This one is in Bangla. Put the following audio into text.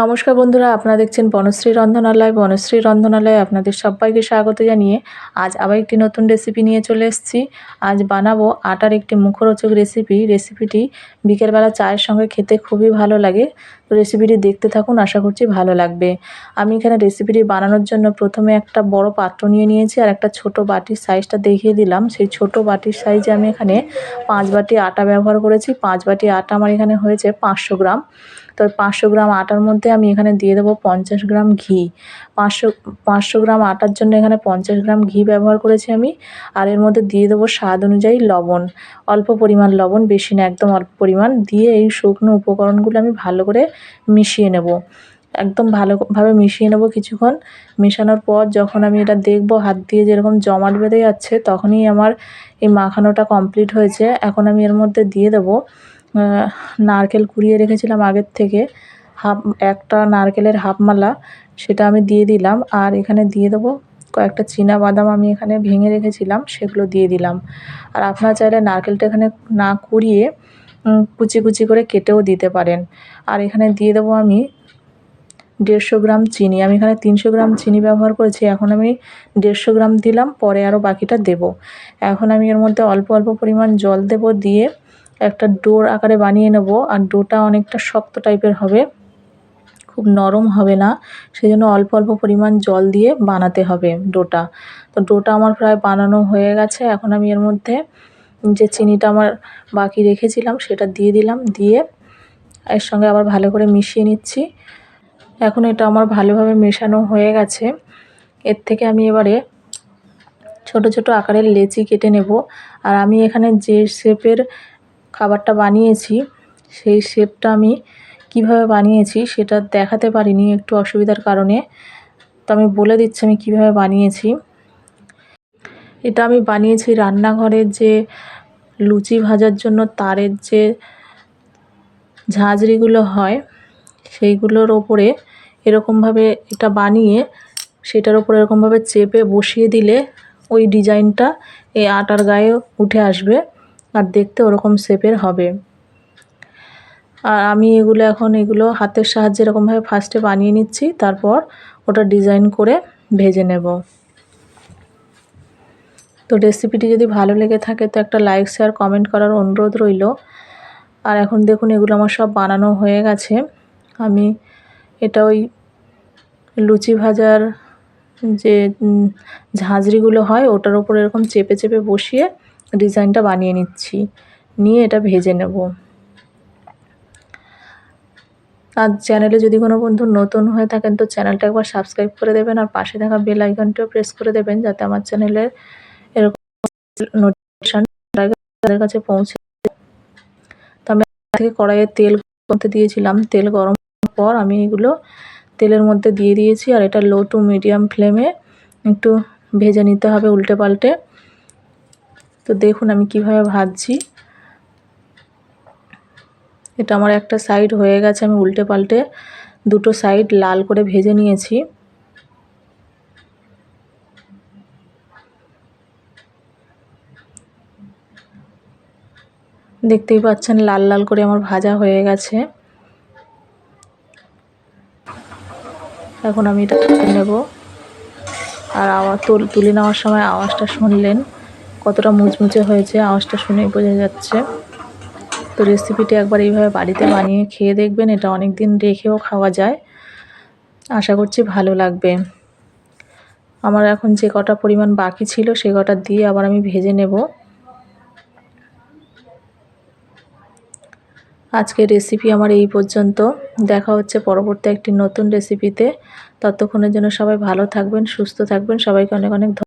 নমস্কার বন্ধুরা, আপনারা দেখছেন বনশ্রী রন্ধনালয়। বনশ্রী রন্ধনালয়ে আপনাদের সবাইকে স্বাগত জানিয়ে আজ আবার একটি নতুন রেসিপি নিয়ে চলে এসেছি। আজ বানাবো আটার একটি মুখরোচক রেসিপি রেসিপিটি বিকেলবেলা চায়ের সঙ্গে খেতে খুবই ভালো লাগে। রেসিপিটি দেখতে থাকুন, আশা করছি ভালো লাগবে। আমি এখানে রেসিপিটি বানানোর জন্য প্রথমে একটা বড় পাত্র নিয়ে নিয়েছি আর একটা ছোট বাটির সাইজটা দেখিয়ে দিলাম। সেই ছোট বাটির সাইজে আমি এখানে পাঁচ বাটি আটা ব্যবহার করেছি। পাঁচ বাটি আটা আমার এখানে হয়েছে পাঁচশো গ্রাম। তো পাঁচশো গ্রাম আটার মধ্যে আমি এখানে দিয়ে দেবো পঞ্চাশ গ্রাম ঘি। পাঁচশো পাঁচশো গ্রাম আটার জন্য এখানে পঞ্চাশ গ্রাম ঘি ব্যবহার করেছি আমি। আর এর মধ্যে দিয়ে দেবো স্বাদ অনুযায়ী লবণ। অল্প পরিমাণ লবণ, বেশি না, একদম অল্প পরিমাণ। দিয়ে এই শুকনো উপকরণগুলো আমি ভালো করে মিশিয়ে নেব। একদম ভালোভাবে মিশিয়ে নেব কিছুক্ষণ। মেশানোর পর যখন আমি এটা দেখব, হাত দিয়ে যেরকম জমাট বেঁধে যাচ্ছে, তখনই আমার এই মাখানোটা কমপ্লিট হয়েছে। এখন আমি এর মধ্যে দিয়ে দেবো নারকেল কুড়িয়ে রেখেছিলাম আগের থেকে। হাফ, একটা নারকেলের হাফ মালা সেটা আমি দিয়ে দিলাম। আর এখানে দিয়ে দেবো কয়েকটা চীনা বাদাম আমি এখানে ভেঙে রেখেছিলাম, সেগুলো দিয়ে দিলাম। আর আপনারা চাইলে নারকেলটা এখানে না কুড়িয়ে কুচি কুচি করে কেটেও দিতে পারেন। আর এখানে দিয়ে দেবো আমি দেড়শো গ্রাম চিনি। আমি এখানে তিনশো গ্রাম চিনি ব্যবহার করেছি। এখন আমি দেড়শো গ্রাম দিলাম, পরে আরও বাকিটা দেব। এখন আমি এর মধ্যে অল্প অল্প পরিমাণ জল দেব দিয়ে একটা ডোর আকারে বানিয়ে নেব। আর ডোটা অনেকটা শক্ত টাইপের হবে, খুব নরম হবে না। সেই জন্য অল্প অল্প পরিমাণ জল দিয়ে বানাতে হবে ডোটা। তো ডোটা আমার প্রায় বানানো হয়ে গেছে। এখন আমি এর মধ্যে যে চিনিটা আমার বাকি রেখেছিলাম সেটা দিয়ে দিলাম, দিয়ে এর সঙ্গে আবার ভালো করে মিশিয়ে নিচ্ছি। এখন এটা আমার ভালোভাবে মেশানো হয়ে গেছে। এর থেকে আমি এবারে ছোট ছোট আকারের লেচি কেটে নেব। আর আমি এখানে যে শেপের খাবারটা বানিয়েছি, সেই শেপটা আমি কীভাবে বানিয়েছি সেটা দেখাতে পারিনি একটু অসুবিধার কারণে। তো আমি বলে দিচ্ছি আমি কীভাবে বানিয়েছি। এটা আমি বানিয়েছি রান্নাঘরের যে লুচি ভাজার জন্য তারের যে ঝাঁঝরিগুলো হয়, সেইগুলোর ওপরে এরকমভাবে এটা বানিয়ে সেটার ওপরে এরকমভাবে চেপে বসিয়ে দিলে ওই ডিজাইনটা এই আটার গায়ে উঠে আসবে আর দেখতে ওরকম শেপের হবে। আর আমি এগুলো এখন এগুলো হাতের সাহায্যে এরকমভাবে ফার্স্টে বানিয়ে নিচ্ছি, তারপর ওটা ডিজাইন করে ভেজে নেব। তো রেসিপিটি যদি ভালো লেগে থাকে, তো একটা লাইক শেয়ার কমেন্ট করার অনুরোধ রইল। আর এখন দেখুন, এগুলো আমার সব বানানো হয়ে গেছে। আমি এটা ওই লুচি ভাজার যে ঝাঁঝরিগুলো হয়, ওটার ওপর এরকম চেপে চেপে বসিয়ে ডিজাইনটা বানিয়ে নিচ্ছি। নিয়ে এটা ভেজে নেব। আর চ্যানেলে যদি কোনো বন্ধু নতুন হয়ে থাকেন, তো চ্যানেলটা একবার সাবস্ক্রাইব করে দেবেন, আর পাশে থাকা বেল আইকনটিও প্রেস করে দেবেন, যাতে আমার চ্যানেলের নোটিফিকেশান তাদের কাছে পৌঁছে তো আমি থেকে কড়াইয়ে তেল করতে দিয়েছিলাম। তেল গরম পর আমি এগুলো তেলের মধ্যে দিয়ে দিয়েছি আর এটা লো টু মিডিয়াম ফ্লেমে একটু ভেজে নিতে হবে উল্টে পাল্টে। তো দেখুন আমি কীভাবে ভাজছি। এটা আমার একটা সাইড হয়ে গেছে, আমি উল্টে পাল্টে দুটো সাইড লাল করে ভেজে নিয়েছি। দেখতেই পাচ্ছেন লাল লাল করে আমার ভাজা হয়ে গেছে। এখন আমি এটা নেব। আর আওয়াজ তুলে নেওয়ার সময় আওয়াজটা শুনলেন কতটা মুচমুচে হয়েছে, আওয়াজটা শুনেই বোঝা যাচ্ছে। তো রেসিপিটি একবার এইভাবে বাড়িতে বানিয়ে খেয়ে দেখবেন, এটা অনেক দিন রেখেও খাওয়া যায়। আশা করছি ভালো লাগবে। আমার এখন যে কটা পরিমাণ বাকি ছিল, সে কটা দিয়ে আবার আমি ভেজে নেব। আজকের রেসিপি আমার এই পর্যন্ত। দেখা হচ্ছে পরবর্তী একটি নতুন রেসিপিতে ততক্ষণের জন্য সবাই ভালো থাকবেন, সুস্থ থাকবেন। সবাইকে অনেক অনেক